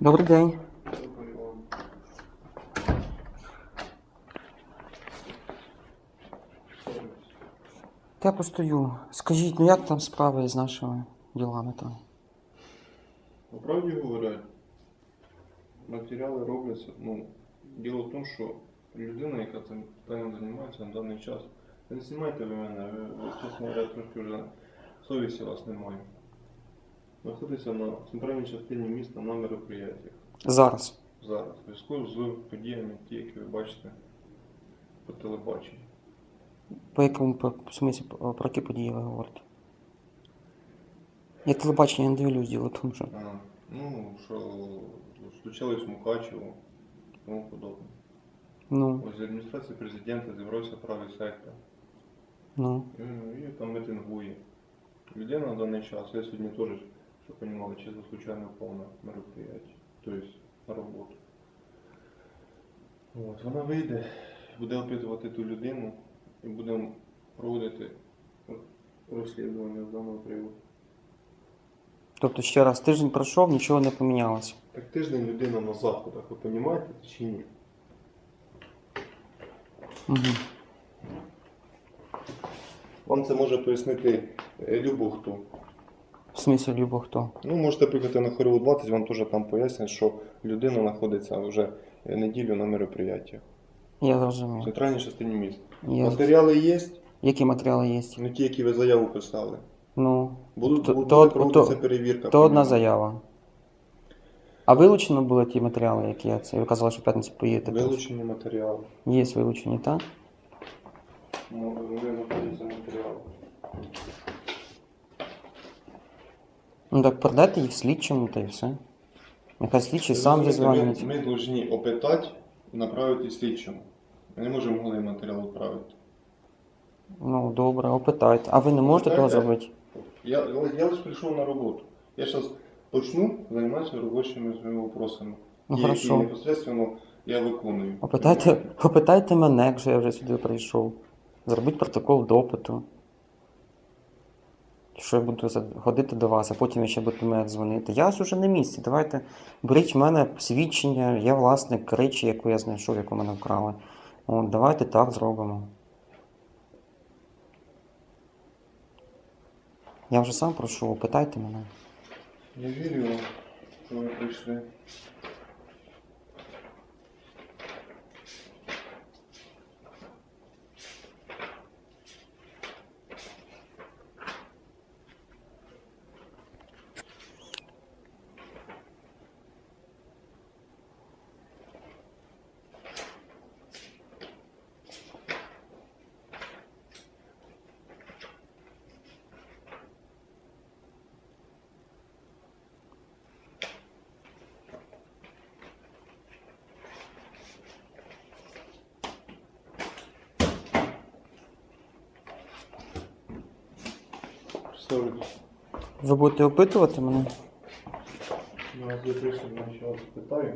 Добрий день. Я постою. Скажіть, ну як там справи з нашими ділами там? По правді говорять, матеріали робляться. Ну, діло в тому, що людина, яка цим питанням займається на даний час, не знімайте ви мене, ви чесно говоря, трошки вже совісті вас немає. Знаходиться на центральній частині міста на мероприятиях Зараз. зараз, в зв'язку з подіями, ті, які ви бачите по телебаченню. По якому по, в смислі, про які події ви говорите? Я телебачення не дивлюсь, діло в тому, що. А, ну, що случилось в Мукачево, тому подобне. Ну, Ось з адміністрації президента зібрався правий сектор. ну. І і там митингує. Людина на даний час, я сьогодні теж, щоб розуміли, чисто случайно впав на мероприятие, тобто на роботу. От, вона вийде, буде опитувати ту людину і будемо проводити розслідування з даного приводу. Тобто ще раз тиждень пройшов, нічого не помінялося. Так тиждень людина на заходах, ви розумієте чи ні? Угу. Вам це може пояснити е, любо хто. В любо хто? Ну, можете приїхати на Хоріву 20, вам теж там пояснять, що людина знаходиться вже неділю на мероприятиях. Я В зрозумів. центральній частині міста. Я... Матеріали є, Які матеріали є? ну ті, які ви заяву писали. Ну, Будуть, То- буде то- проводитися то- перевірка. то одна заява. А вилучено були ті матеріали, які я це. Ви казали, що в п'ятницю поїдете. Вилучені матеріали. Є вилучені, так? Ну, ви знаходяться матеріали. Ну так передайте їх слідчому та й все. Нехай слідчий сам зізвонить. Ми, ми повинні опитати і направити слідчому. Ми не можемо голий матеріал відправити. Ну добре, опитайте. А ви не можете того Опитайте. зробити? Я, я лише прийшов на роботу. Я зараз почну займатися робочими своїми вопросами. Ну ті, хорошо. які непосредственно я виконую. Опитайте, опитайте мене, якщо я вже сюди прийшов. Зробіть протокол допиту. Що я буду ходити до вас, а потім ще буду мене дзвонити. Я ж уже на місці. Давайте беріть в мене свідчення, я власник речі, яку я знайшов, яку мене вкрали. От, давайте так зробимо. Я вже сам прошу, опитайте мене. Я вірю, що ви прийшли. Представлюсь. Ви будете опитувати мене? Ну, я прийшли, значить, вас питаю.